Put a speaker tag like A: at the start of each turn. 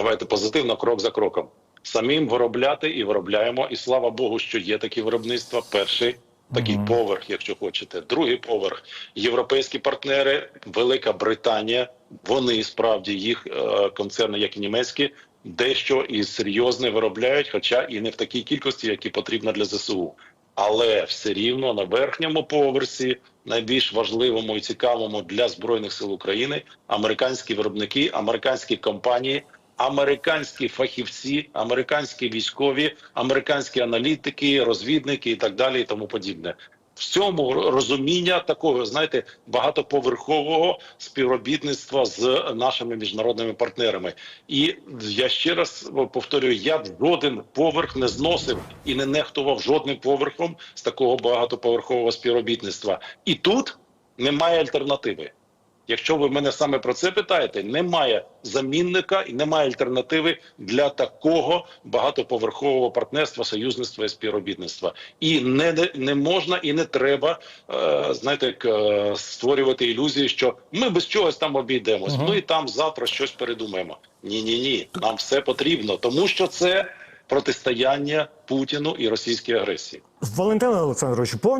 A: Давайте позитивно, крок за кроком. Самим виробляти і виробляємо. І слава Богу, що є такі виробництва. Перший такий
B: Мгм.
A: поверх, якщо хочете. Другий поверх. Європейські партнери, Велика Британія. Вони справді їх е, концерни, як і німецькі, дещо і серйозне виробляють, хоча і не в такій кількості, які потрібно для ЗСУ. Але все рівно на верхньому поверсі, найбільш важливому і цікавому для збройних сил України, американські виробники, американські компанії, американські фахівці, американські військові, американські аналітики, розвідники і так далі, і тому подібне. В цьому розуміння такого, знаєте, багатоповерхового співробітництва з нашими міжнародними партнерами. І я ще раз повторюю: я жоден поверх не зносив і не нехтував жодним поверхом з такого багатоповерхового співробітництва. І тут немає альтернативи. Якщо ви мене саме про це питаєте, немає замінника і немає альтернативи для такого багатоповерхового партнерства, союзництва і співробітництва. І не, не, не можна і не треба е, знаєте, як, е, створювати ілюзії, що ми без чогось там обійдемось.
B: Мгм.
A: Ну і там завтра щось передумаємо. Ні, ні, ні. Нам все потрібно, тому що це протистояння Путіну і російській агресії.
B: Валентине Олександровичу, повністю.